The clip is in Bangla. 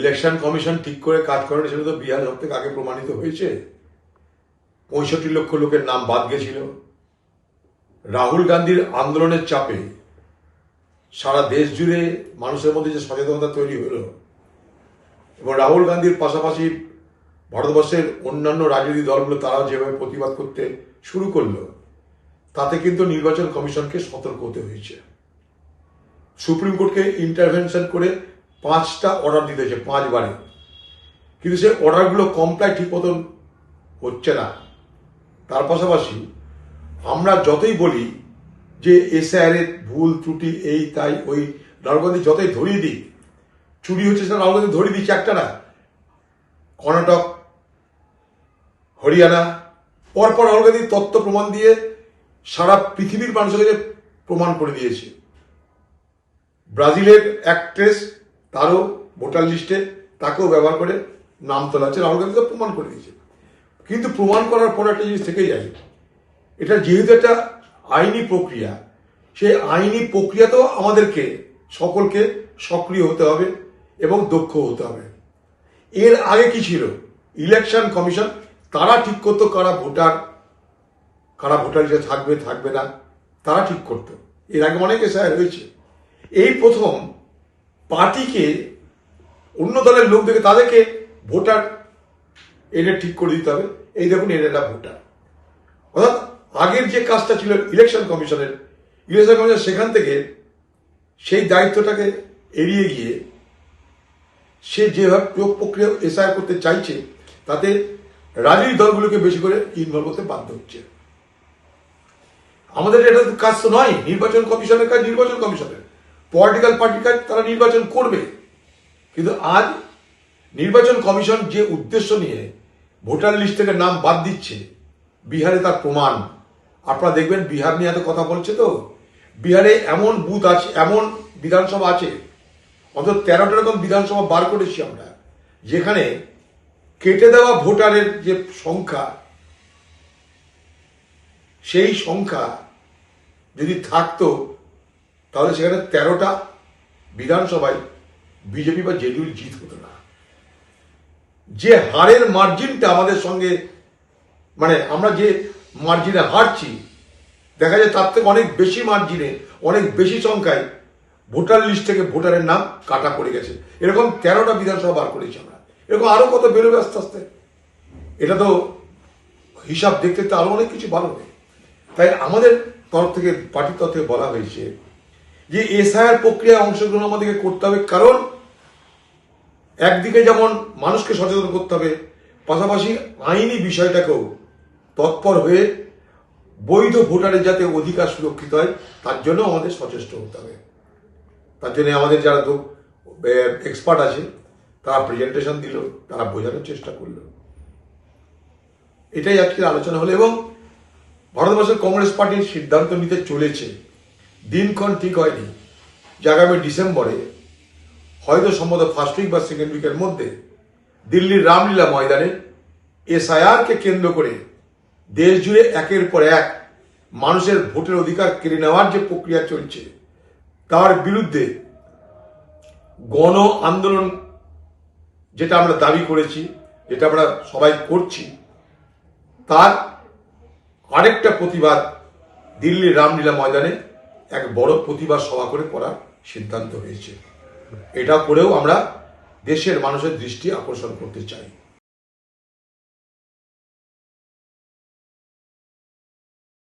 ইলেকশন কমিশন ঠিক করে কাজ করেন সেটা তো বিহার সব থেকে আগে প্রমাণিত হয়েছে। পঁয়ষট্টি লক্ষ লোকের নাম বাদ গেছিল। রাহুল গান্ধীর আন্দোলনের চাপে সারা দেশ জুড়ে মানুষের মধ্যে যে সচেতনতা তৈরি হলো, এবং রাহুল গান্ধীর পাশাপাশি ভারতবর্ষের অন্যান্য রাজনৈতিক দলগুলো তারাও যেভাবে প্রতিবাদ করতে শুরু করল, তাতে কিন্তু নির্বাচন কমিশনকে সতর্ক হতে হয়েছে। সুপ্রিম কোর্টকে ইন্টারভেনশন করে পাঁচটা অর্ডার দিতে হয়েছে পাঁচবারে কিন্তু সেই অর্ডারগুলো কমপ্লাই ঠিক মতন হচ্ছে না। তার পাশাপাশি আমরা যতই বলি যে এসআইআর এর ভুল, ত্রুটি, এই, তাই, ওই রাহুল গান্ধী যতই ধরিয়ে দিই চুরি হচ্ছে সেটা রাহুল গান্ধী ধরিয়ে দিচ্ছে একটা না। কর্ণাটক, হরিয়ানা, পরপর রাহুল গান্ধী তত্ত্ব প্রমাণ দিয়ে সারা পৃথিবীর মানুষের প্রমাণ করে দিয়েছে। ব্রাজিলের অ্যাক্ট্রেস তারও ভোটার লিস্টে তাকেও ব্যবহার করে নাম তোলা হচ্ছে রাহুল গান্ধী প্রমাণ করে দিয়েছে। কিন্তু প্রমাণ করার পর একটা জিনিস থেকে যায়। এটা যেহেতু একটা আইনি প্রক্রিয়া, সেই আইনি প্রক্রিয়াতেও আমাদেরকে, সকলকে সক্রিয় হতে হবে এবং দক্ষ হতে হবে। এর আগে কি ছিল? ইলেকশন কমিশন, তারা ঠিক করতো কারা ভোটার কারা ভোটার লিস্টে থাকবে থাকবে না, তারা ঠিক করতো। এর আগে অনেক এসআই হয়েছে। এই প্রথম পার্টিকে, অন্য দলের লোক দেখে তাদেরকে ভোটার এনে ঠিক করে দিতে হবে। এই দেখুন, এরা ভোটার। অর্থাৎ আগের যে কাজটা ছিল ইলেকশন কমিশনের, ইলেকশন কমিশন সেখান থেকে সেই দায়িত্বটাকে এড়িয়ে গিয়ে সে যেভাবে প্রয়োগ প্রক্রিয়া এসআই করতে চাইছে, তাতে রাজনৈতিক দলগুলোকে বেশি করে ইনভলভ করতে বাধ্য হচ্ছে। আমাদের এটা কাজ তো নয়, নির্বাচন কমিশনের কাজ নির্বাচন কমিশনের। পলিটিক্যাল পার্টির তারা নির্বাচন করবে। কিন্তু আজ নির্বাচন কমিশন যে উদ্দেশ্য নিয়ে ভোটার লিস্ট থেকে নাম বাদ দিচ্ছে, বিহারে তার প্রমাণ। আপনারা দেখবেন বিহার নিয়ে এত কথা বলছে তো। বিহারে এমন বুথ আছে, এমন বিধানসভা আছে, অন্তত তেরোটা রকম বিধানসভা বার করেছি আমরা, যেখানে কেটে দেওয়া ভোটারের যে সংখ্যা, সেই সংখ্যা যদি থাকতো তাহলে সেখানে তেরোটা বিধানসভায় বিজেপি বা জেডিউর জিত হতো না। যে হারের মার্জিনটা আমাদের সঙ্গে মানে আমরা যে মার্জিনে হারছি, দেখা যায় তার থেকে অনেক বেশি মার্জিনে অনেক বেশি সংখ্যায় ভোটার লিস্ট থেকে ভোটারের নাম কাটা পড়ে গেছে। এরকম তেরোটা বিধানসভা বার করেছি আমরা। এরকম আরও কত বেরোবে আস্তে আস্তে? এটা তো হিসাব দেখতে তো আরও অনেক কিছু ভালো হবে। তাই আমাদের তরফ থেকে, পার্টির তরফ থেকে বলা হয়েছে যে এসআইআর প্রক্রিয়ায় অংশগ্রহণ আমাদেরকে করতে হবে, কারণ একদিকে যেমন মানুষকে সচেতন করতে হবে, পাশাপাশি আইনি বিষয়টাকেও তৎপর হয়ে বৈধ ভোটারের যাতে অধিকার সুরক্ষিত হয়, তার জন্য আমাদের সচেষ্ট হতে হবে। তার জন্য আমাদের যারা তো এক্সপার্ট আছে, তারা প্রেজেন্টেশন দিল, তারা বোঝানোর চেষ্টা করল। এটাই আজকের আলোচনা হলো এবং ভারতবর্ষের কংগ্রেস পার্টির সিদ্ধান্ত নিতে চলেছে। দিনক্ষণ ঠিক হয়নি। যে আগামী ডিসেম্বরে, হয়তো সম্ভবত ফার্স্ট উইক বা সেকেন্ড উইকের মধ্যে, দিল্লির রামলীলা ময়দানে এসআইআরকে কেন্দ্র করে দেশ জুড়ে একের পর এক মানুষের ভোটের অধিকার কেড়ে নেওয়ার যে প্রক্রিয়া চলছে, তার বিরুদ্ধে গণ আন্দোলন যেটা আমরা দাবি করেছি, যেটা আমরা সবাই করছি, তার আরেকটা প্রতিবাদ দিল্লির রামলীলা ময়দানে এক বড় প্রতিবাদ সভা করে করার সিদ্ধান্ত হয়েছে। এটা করেও আমরা দেশের মানুষের দৃষ্টি আকর্ষণ করতে চাই।